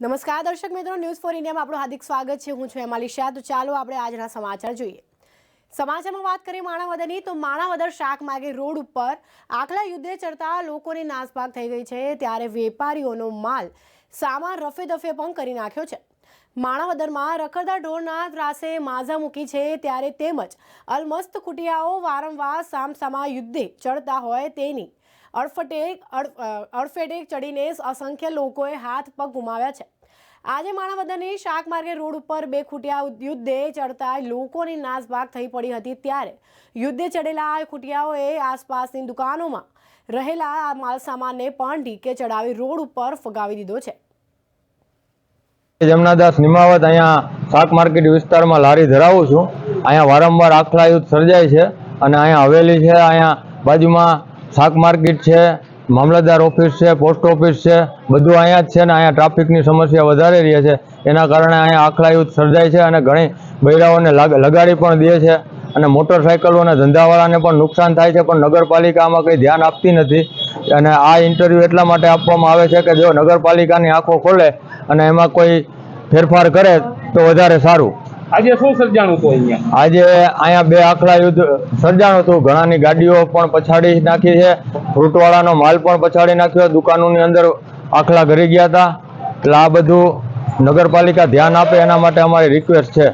નમસ્કાર દર્શક મિત્રો ન્યૂઝ ફોર ઇન્ડિયામાં આપણું હાર્દિક સ્વાગત છે. હું છું હેમાલી શાહ. તો ચાલો આપણે આજના સમાચાર જોઈએ. સમાચારમાં વાત કરીએ માણાવદરની, તો માણાવદર શાક માર્ગે રોડ ઉપર આખલા યુદ્ધે ચડતા લોકોની નાસભાગ થઈ ગઈ છે. ત્યારે વેપારીઓનો માલ સામાન રફે દફે પણ કરી નાખ્યો છે. માણાવદરમાં રખડતા ઢોરના ત્રાસે માઝા મૂકી છે. ત્યારે તેમજ અલમસ્ત ખુટિયાઓ વારંવાર સામસામા યુદ્ધે ચડતા હોય તેની અડફટેક અડ- અડફેટેક ચડીને અસંખ્ય લોકોએ હાથ પગ ગુમાવ્યા છે. આજે માણાવદરની શાક માર્ગે રોડ ઉપર બે ખૂટિયા યુદ્ધે ચડતા લોકોની નાસભાગ થઈ પડી હતી ત્યારે યુદ્ધે ચડેલા ખૂટિયાઓએ આસપાસની દુકાનોમાં રહેલા માલસામાનને પણ ઢીકે ચડાવી રોડ ઉપર ફગાવી દીધો છે. જમનાદાસ નિમાવત અહીંયા શાક માર્કેટ વિસ્તારમાં લારી ધરાવું છું. અહીંયા વારંવાર આખલા યુદ્ધ સર્જાય છે અને અહીંયા હવેલી છે. અહીંયા બાજુમાં શાક માર્કેટ છે, મામલતદાર ઓફિસ છે, પોસ્ટ ઓફિસ છે, બધું અહીંયા જ છે ને અહીંયા ટ્રાફિકની સમસ્યા વધારે રહે છે. એના કારણે અહીંયા આખલા યુદ્ધ સર્જાય છે અને ઘણી બૈરાઓને લાગ- લગાડી પણ દે છે અને મોટરસાઇકલોના ધંધાવાળાને પણ નુકસાન થાય છે, પણ નગરપાલિકા આમાં કંઈ ધ્યાન આપતી નથી. અને આ ઇન્ટરવ્યૂ એટલા માટે આપવામાં આવે છે કે જો નગરપાલિકાની આંખો ખોલે અને એમાં કોઈ ફેરફાર કરે તો વધારે સારું. આજે શું સર્જાણું હતું અહીંયા? આજે અહીંયા બે આખલા યુદ્ધ સર્જાણું હતું. ઘણાની ગાડીઓ પણ પછાડી નાખી છે. ફ્રૂટવાળાનો માલ પણ પછાડી નાખ્યો. દુકાનોની અંદર આખલા ઘરી ગયા હતા. એટલે આ બધું નગરપાલિકા ધ્યાન આપે એના માટે અમારી રિક્વેસ્ટ છે.